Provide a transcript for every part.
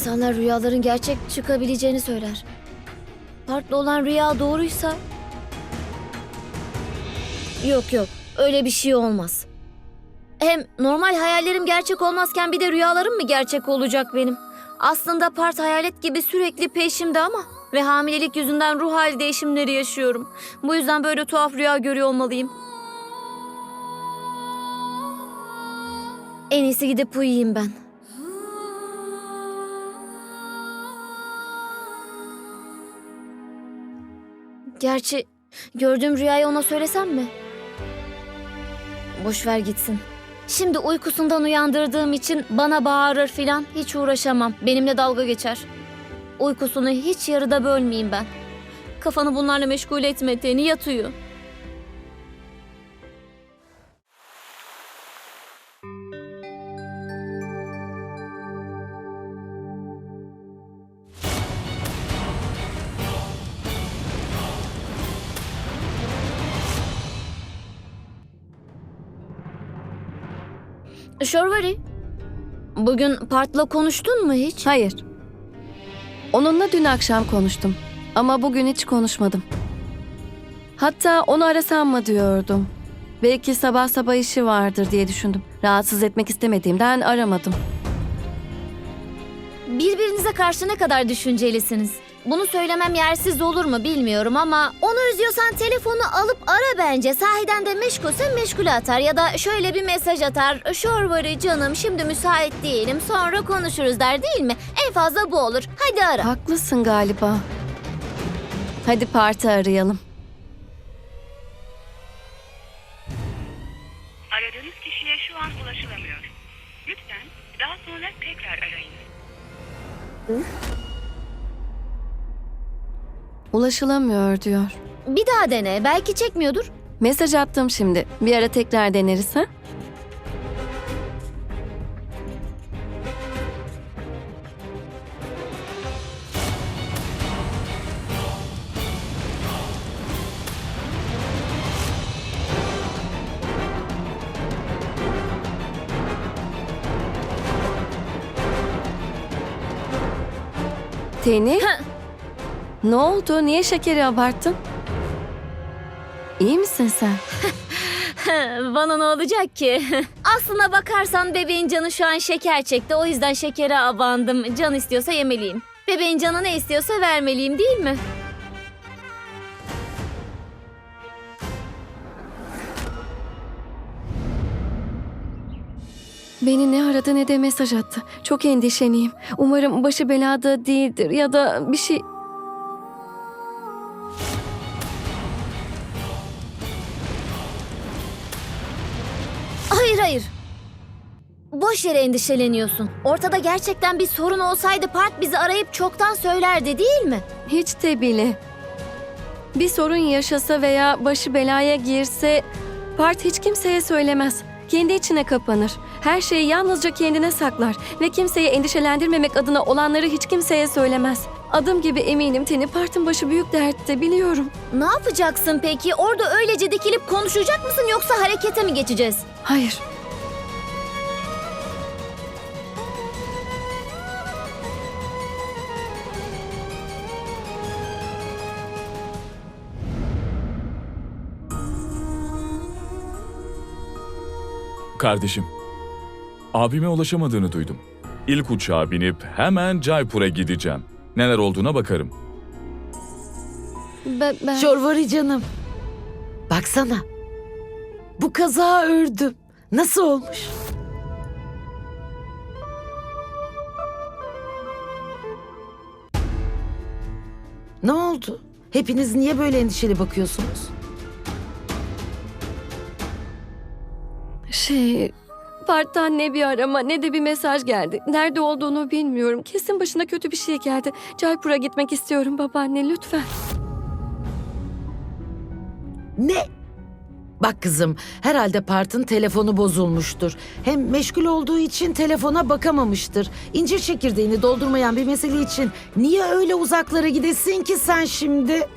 İnsanlar rüyaların gerçek çıkabileceğini söyler. Partla olan rüya doğruysa... Yok yok, öyle bir şey olmaz. Hem normal hayallerim gerçek olmazken bir de rüyalarım mı gerçek olacak benim? Aslında part hayalet gibi sürekli peşimde ama ve hamilelik yüzünden ruh hali değişimleri yaşıyorum. Bu yüzden böyle tuhaf rüya görüyor olmalıyım. En iyisi gidip uyuyayım ben. Gerçi gördüğüm rüyayı ona söylesem mi? Boş ver gitsin. Şimdi uykusundan uyandırdığım için bana bağırır filan hiç uğraşamam. Benimle dalga geçer. Uykusunu hiç yarıda bölmeyeyim ben. Kafanı bunlarla meşgul etme Teni yatıyor. Şorvari, bugün Part'la konuştun mu hiç? Hayır. Onunla dün akşam konuştum. Ama bugün hiç konuşmadım. Hatta onu arasam mı diyordum. Belki sabah sabah işi vardır diye düşündüm. Rahatsız etmek istemediğimden aramadım. Birbirinize karşı ne kadar düşüncelisiniz? Bunu söylemem yersiz olur mu bilmiyorum ama onu üzüyorsan telefonu alıp ara bence. Sahiden de meşgulse meşgule atar ya da şöyle bir mesaj atar. Şorvari canım şimdi müsait değilim sonra konuşuruz der değil mi? En fazla bu olur. Hadi ara. Haklısın galiba. Hadi parti arayalım. Aradığınız kişiye şu an ulaşılamıyor. Lütfen daha sonra tekrar arayınız. Ulaşılamıyor diyor. Bir daha dene belki çekmiyordur. Mesaj attım şimdi. Bir ara tekrar deneriz ha? Teni? Ne oldu? Niye şekeri abarttın? İyi misin sen? Bana ne olacak ki? Aslına bakarsan bebeğin canı şu an şeker çekti. O yüzden şekere abandım. Can istiyorsa yemeliyim. Bebeğin canı ne istiyorsa vermeliyim değil mi? Beni ne aradı ne de mesaj attı. Çok endişeliyim. Umarım başı belada değildir ya da bir şey... Boş yere endişeleniyorsun. Ortada gerçekten bir sorun olsaydı Part bizi arayıp çoktan söylerdi değil mi? Hiç de bile. Bir sorun yaşasa veya başı belaya girse... Part hiç kimseye söylemez. Kendi içine kapanır. Her şeyi yalnızca kendine saklar. Ve kimseyi endişelendirmemek adına olanları hiç kimseye söylemez. Adım gibi eminim Teni Part'ın başı büyük dertte biliyorum. Ne yapacaksın peki? Orada öylece dikilip konuşacak mısın yoksa harekete mi geçeceğiz? Hayır. Kardeşim, abime ulaşamadığını duydum. İlk uçağa binip hemen Jaipur'a gideceğim. Neler olduğuna bakarım. Ben, ben... Şorvari canım. Baksana. Bu kaza ördüm. Nasıl olmuş? Ne oldu? Hepiniz niye böyle endişeli bakıyorsunuz? Şey, Part'tan ne bir arama ne de bir mesaj geldi. Nerede olduğunu bilmiyorum. Kesin başına kötü bir şey geldi. Jaipur'a gitmek istiyorum babaanne lütfen. Ne? Bak kızım, herhalde Part'ın telefonu bozulmuştur. Hem meşgul olduğu için telefona bakamamıştır. İncir çekirdeğini doldurmayan bir mesele için niye öyle uzaklara gidesin ki sen şimdi?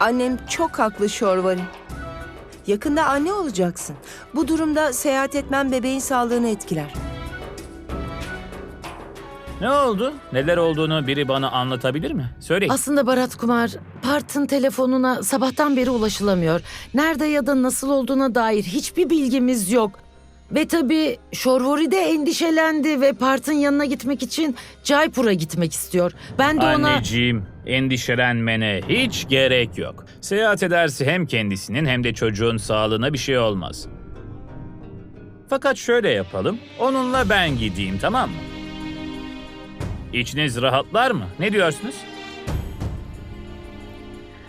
Annem çok haklı Şorvari. Yakında anne olacaksın. Bu durumda seyahat etmem bebeğin sağlığını etkiler. Ne oldu? Neler olduğunu biri bana anlatabilir mi? Söyleyin. Aslında Barat Kumar, Part'ın telefonuna sabahtan beri ulaşılamıyor. Nerede ya da nasıl olduğuna dair hiçbir bilgimiz yok. Ve tabii Şorvori de endişelendi ve Part'ın yanına gitmek için Jaipur'a gitmek istiyor. Ben de ona... Anneciğim, endişelenmene hiç gerek yok. Seyahat ederse hem kendisinin hem de çocuğun sağlığına bir şey olmaz. Fakat şöyle yapalım. Onunla ben gideyim tamam mı? İçiniz rahatlar mı? Ne diyorsunuz?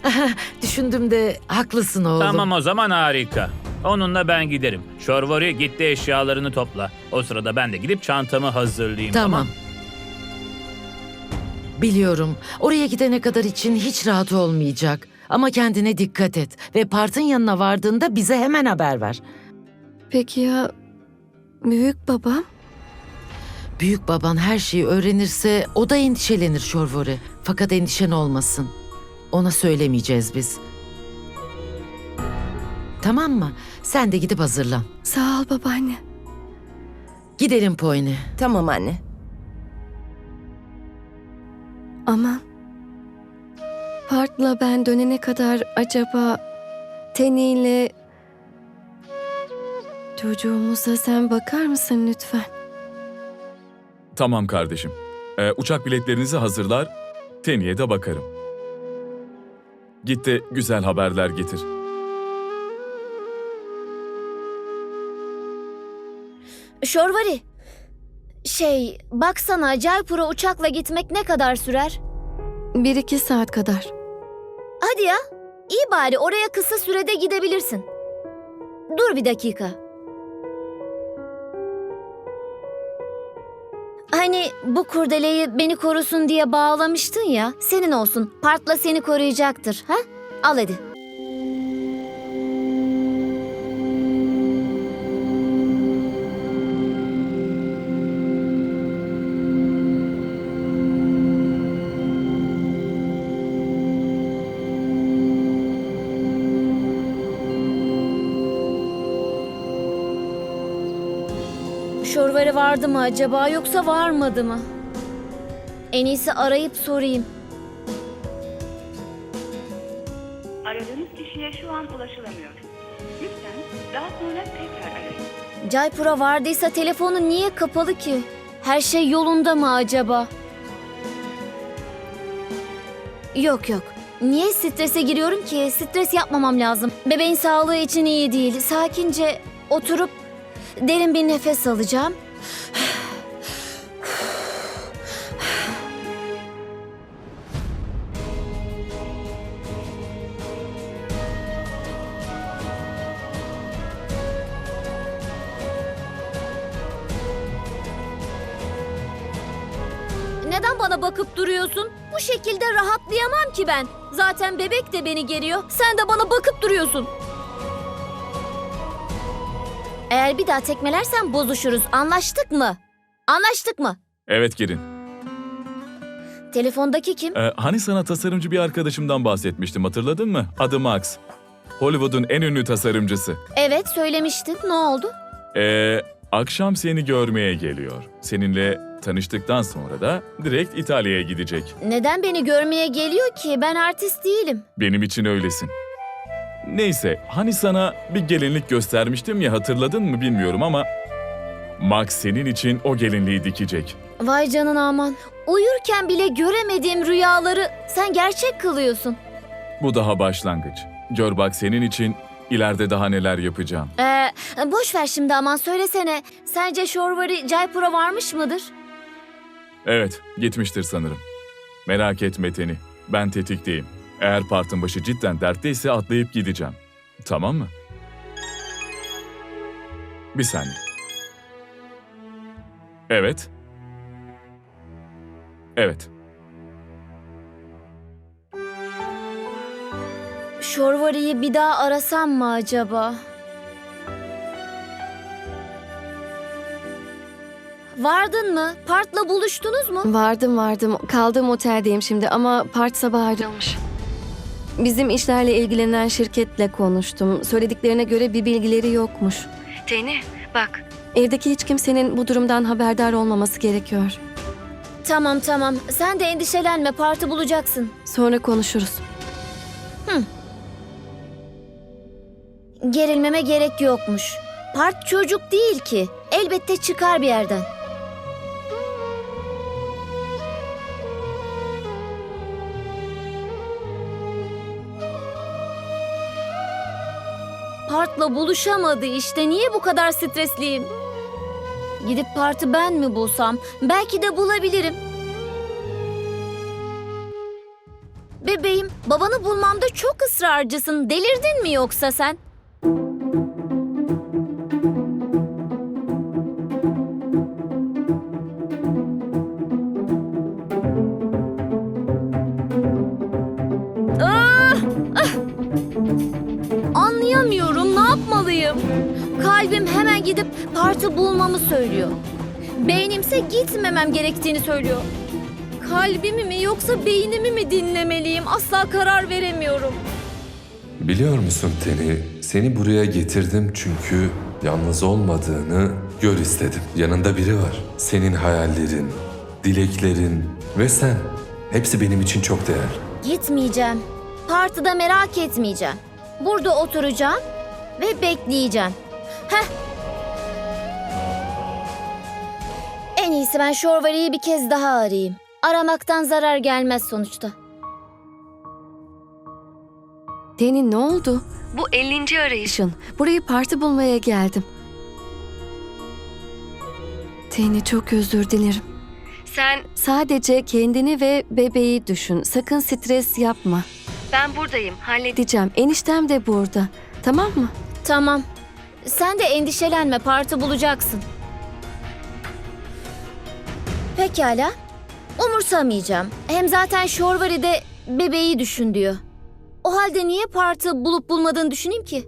Düşündüm de haklısın oğlum. Tamam o zaman harika. Onunla ben giderim. Şorvari gitti eşyalarını topla. O sırada ben de gidip çantamı hazırlayayım. Tamam. Biliyorum. Oraya gidene kadar için hiç rahat olmayacak. Ama kendine dikkat et ve Part'ın yanına vardığında bize hemen haber ver. Peki ya büyük babam? Büyük baban her şeyi öğrenirse o da endişelenir Şorvori. Fakat endişen olmasın. Ona söylemeyeceğiz biz. Tamam mı? Sen de gidip hazırlan. Sağ ol babaanne. Gidelim Poyne. Tamam anne. Ama Part'la ben dönene kadar acaba Teni'yle çocuğumuza sen bakar mısın lütfen? Tamam kardeşim. Ee, uçak biletlerinizi hazırlar, Teni'ye de bakarım. Git de güzel haberler getir. Şorvari. Şey, baksana Jaipur'a uçakla gitmek ne kadar sürer? Bir iki saat kadar. Hadi ya. İyi bari oraya kısa sürede gidebilirsin. Dur bir dakika. Hani bu kurdeleyi beni korusun diye bağlamıştın ya. Senin olsun. Partla seni koruyacaktır. Ha? Al hadi. Şorvari vardı mı acaba yoksa varmadı mı? En iyisi arayıp sorayım. Aradığınız kişiye şu an ulaşılamıyor. Lütfen daha sonra tekrar arayın. Jaipur'a vardıysa telefonu niye kapalı ki? Her şey yolunda mı acaba? Yok yok. Niye strese giriyorum ki? Stres yapmamam lazım. Bebeğin sağlığı için iyi değil. Sakince oturup derin bir nefes alacağım. Neden bana bakıp duruyorsun? Bu şekilde rahatlayamam ki ben. Zaten bebek de beni geriyor. Sen de bana bakıp duruyorsun. Eğer bir daha tekmelersen bozuşuruz. Anlaştık mı? Anlaştık mı? Evet Girin. Telefondaki kim? Ee, hani sana tasarımcı bir arkadaşımdan bahsetmiştim hatırladın mı? Adı Max. Hollywood'un en ünlü tasarımcısı. Evet söylemiştin. Ne oldu? Ee, akşam seni görmeye geliyor. Seninle tanıştıktan sonra da direkt İtalya'ya gidecek. Neden beni görmeye geliyor ki? Ben artist değilim. Benim için öylesin. Neyse, hani sana bir gelinlik göstermiştim ya hatırladın mı bilmiyorum ama... Max senin için o gelinliği dikecek. Vay canına aman. Uyurken bile göremediğim rüyaları sen gerçek kılıyorsun. Bu daha başlangıç. Gör bak senin için ileride daha neler yapacağım. Ee, boş ver şimdi aman söylesene. Sence Şorvari Jaipur'a varmış mıdır? Evet, gitmiştir sanırım. Merak etme Teni, ben tetikteyim. Eğer partın başı cidden dertteyse atlayıp gideceğim. Tamam mı? Bir saniye. Evet. Evet. Şorvari'yi bir daha arasam mı acaba? Vardın mı? Part'la buluştunuz mu? Vardım vardım. Kaldığım oteldeyim şimdi ama Part sabah ayrılmış. Bizim işlerle ilgilenen şirketle konuştum. Söylediklerine göre bir bilgileri yokmuş. Teni bak. Evdeki hiç kimsenin bu durumdan haberdar olmaması gerekiyor. Tamam tamam. Sen de endişelenme. Parti bulacaksın. Sonra konuşuruz. Gerilmeme gerek yokmuş. Part çocuk değil ki. Elbette çıkar bir yerden. Part'la buluşamadı işte. Niye bu kadar stresliyim? Gidip Part'ı ben mi bulsam? Belki de bulabilirim. Bebeğim, babanı bulmamda çok ısrarcısın. Delirdin mi yoksa sen? Kalbim hemen gidip parti bulmamı söylüyor. Beynimse gitmemem gerektiğini söylüyor. Kalbimi mi yoksa beynimi mi dinlemeliyim? Asla karar veremiyorum. Biliyor musun Teni, seni buraya getirdim çünkü yalnız olmadığını gör istedim. Yanında biri var. Senin hayallerin, dileklerin ve sen. Hepsi benim için çok değerli. Gitmeyeceğim. Partide merak etmeyeceğim. Burada oturacağım ve bekleyeceğim. Heh. En iyisi ben Şorvari'yi bir kez daha arayayım. Aramaktan zarar gelmez sonuçta. Teni ne oldu? Bu 50. arayışın. Burayı parti bulmaya geldim. Teni çok özür dilerim. Sen sadece kendini ve bebeği düşün. Sakın stres yapma. Ben buradayım. Halledeceğim. Eniştem de burada. Tamam mı? Tamam. Sen de endişelenme, parti bulacaksın. Pekala. Umursamayacağım. Hem zaten Şorvari de bebeği düşün diyor. O halde niye parti bulup bulmadığını düşüneyim ki?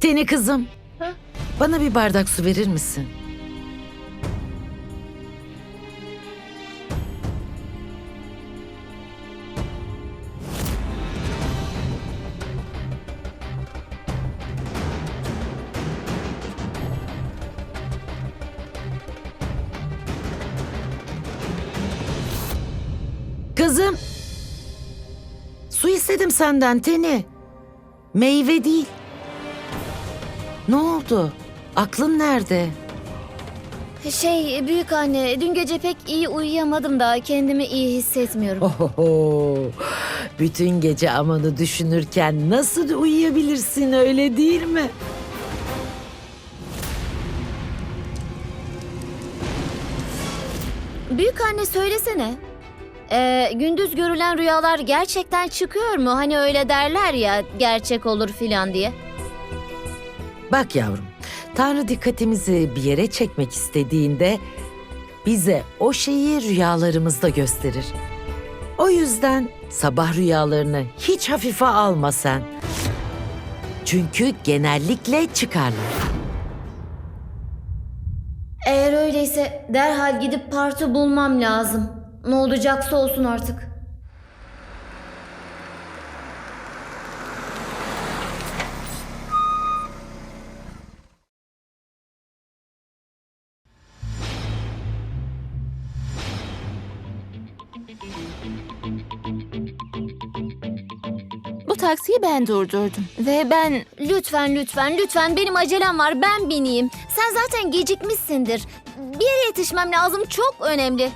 Teni kızım. Bana bir bardak su verir misin? Senden Teni. Meyve değil. Ne oldu? Aklın nerede? Şey büyük anne dün gece pek iyi uyuyamadım da kendimi iyi hissetmiyorum. Oho, bütün gece amanı düşünürken nasıl uyuyabilirsin öyle değil mi? Büyük anne söylesene. Ee, gündüz görülen rüyalar gerçekten çıkıyor mu? Hani öyle derler ya gerçek olur filan diye. Bak yavrum, Tanrı dikkatimizi bir yere çekmek istediğinde bize o şeyi rüyalarımızda gösterir. O yüzden sabah rüyalarını hiç hafife alma sen. Çünkü genellikle çıkarlar. Eğer öyleyse derhal gidip parti bulmam lazım. Ne olacaksa olsun artık. Bu taksiyi ben durdurdum. Ve ben Lütfen lütfen lütfen benim acelem var ben bineyim. Sen zaten gecikmişsindir. Bir yere yetişmem lazım çok önemli.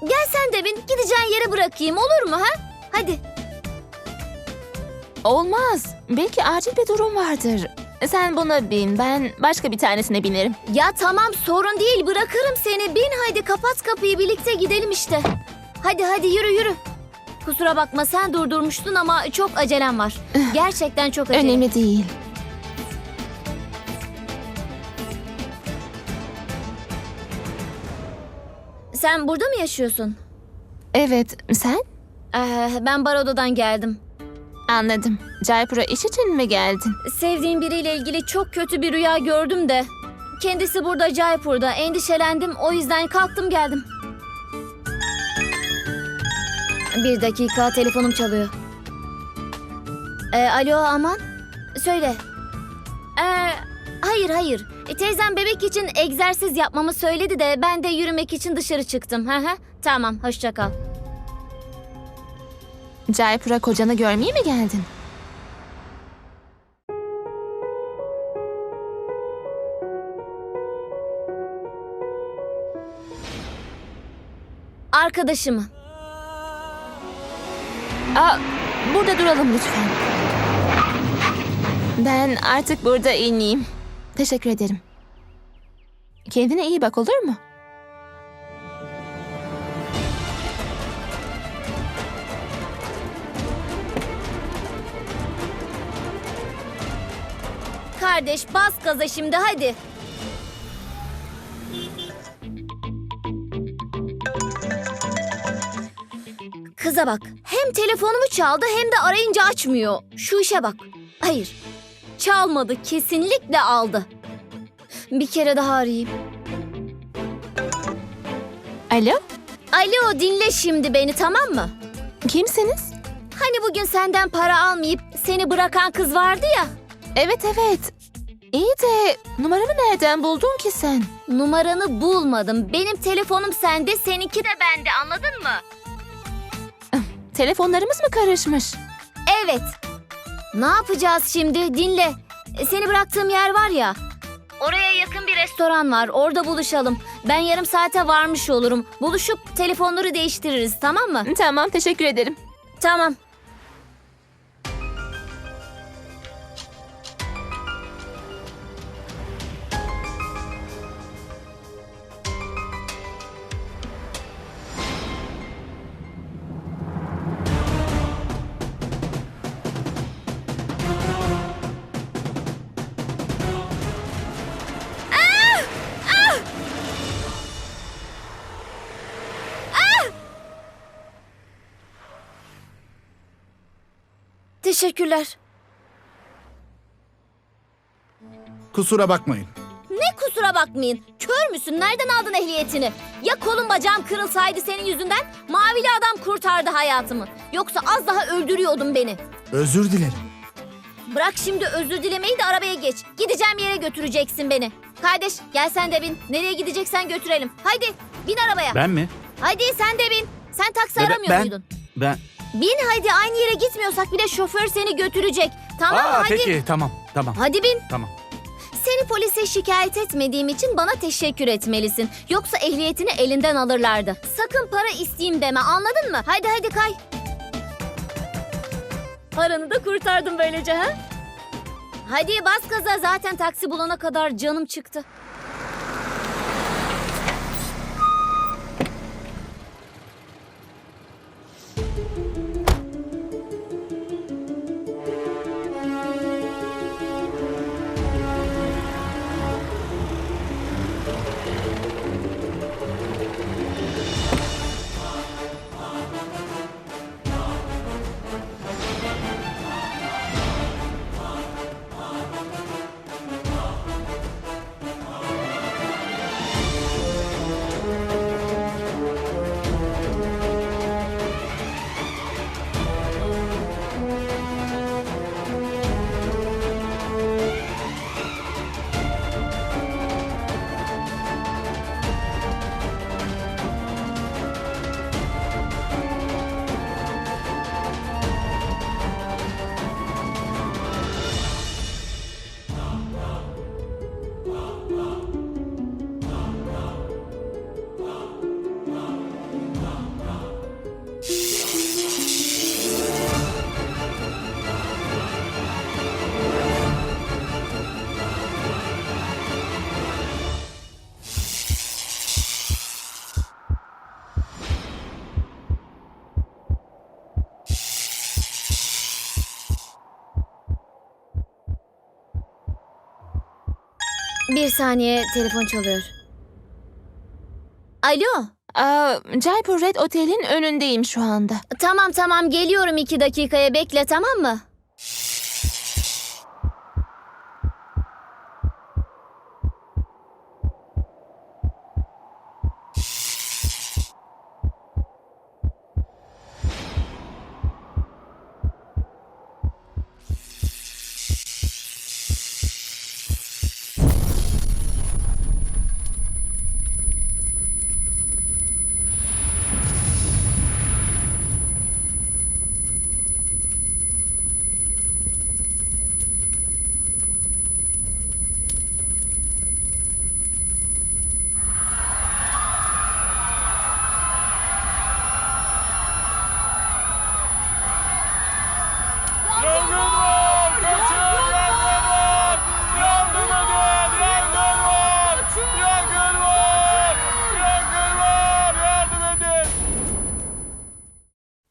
Gel sen de bin gideceğin yere bırakayım olur mu ha? Hadi. olmaz. Belki acil bir durum vardır. Sen buna bin. Ben başka bir tanesine binerim. Ya tamam sorun değil bırakırım seni. Bin hadi kapat kapıyı birlikte gidelim işte. Hadi hadi yürü yürü. Kusura bakma sen durdurmuştun ama çok acelem var. Gerçekten çok acelem. Önemli değil. Sen burada mı yaşıyorsun? Evet, sen? Ee, ben Barodo'dan geldim. Anladım. Jaipur'a iş için mi geldin? Sevdiğim biriyle ilgili çok kötü bir rüya gördüm de. Kendisi burada Jaipur'da. Endişelendim. O yüzden kalktım geldim. Bir dakika telefonum çalıyor. Ee, alo aman. Söyle. Ee, hayır hayır. E, teyzem bebek için egzersiz yapmamı söyledi de ben de yürümek için dışarı çıktım. Hı hı. Tamam hoşça kal. Jaipur'a kocanı görmeye mi geldin? Arkadaşımı. Aa, burada duralım lütfen. Ben artık burada ineyim. Teşekkür ederim. Kendine iyi bak olur mu? Kardeş bas gaza şimdi hadi. Kıza bak. Hem telefonumu çaldı hem de arayınca açmıyor. Şu işe bak. Hayır. Çalmadı. Kesinlikle aldı. Bir kere daha arayayım. Alo, Alo dinle şimdi beni tamam mı? kimsiniz? Hani bugün senden para almayıp seni bırakan kız vardı ya. Evet evet. İyi de numaramı nereden buldun ki sen? Numaranı bulmadım. Benim telefonum sende, seninki de bende. Anladın mı? Telefonlarımız mı karışmış? Evet. Ne yapacağız şimdi? Dinle. E, Seni bıraktığım yer var ya. Oraya yakın bir restoran var. Orada buluşalım. Ben yarım saate varmış olurum. Buluşup telefonları değiştiririz tamam mı? Tamam, teşekkür ederim. Tamam. Teşekkürler. Kusura bakmayın. Ne kusura bakmayın. Kör müsün? Nereden aldın ehliyetini? Ya kolum bacağım kırılsaydı senin yüzünden mavili adam kurtardı hayatımı. Yoksa az daha öldürüyordun beni. Özür dilerim. Bırak şimdi özür dilemeyi de arabaya geç. Gideceğim yere götüreceksin beni. Kardeş gel sen de bin. Nereye gideceksen götürelim. Haydi bin arabaya. Ben mi? Hadi sen de bin. Sen taksi Bebe- aramıyor ben- muydun? Ben. Bin hadi aynı yere gitmiyorsak bile şoför seni götürecek. Tamam mı? Aa Hadi. peki tamam tamam Hadi bin. tamam. Seni polise şikayet etmediğim için bana teşekkür etmelisin. Yoksa ehliyetini elinden alırlardı. Sakın para isteyeyim deme anladın mı? Haydi hadi kay. Paranı da kurtardım böylece ha? Hadi bas gaza zaten taksi bulana kadar canım çıktı. Bir saniye telefon çalıyor. Alo. Aa, Jaipur Red Otel'in önündeyim şu anda. Tamam tamam geliyorum iki dakikaya bekle tamam mı?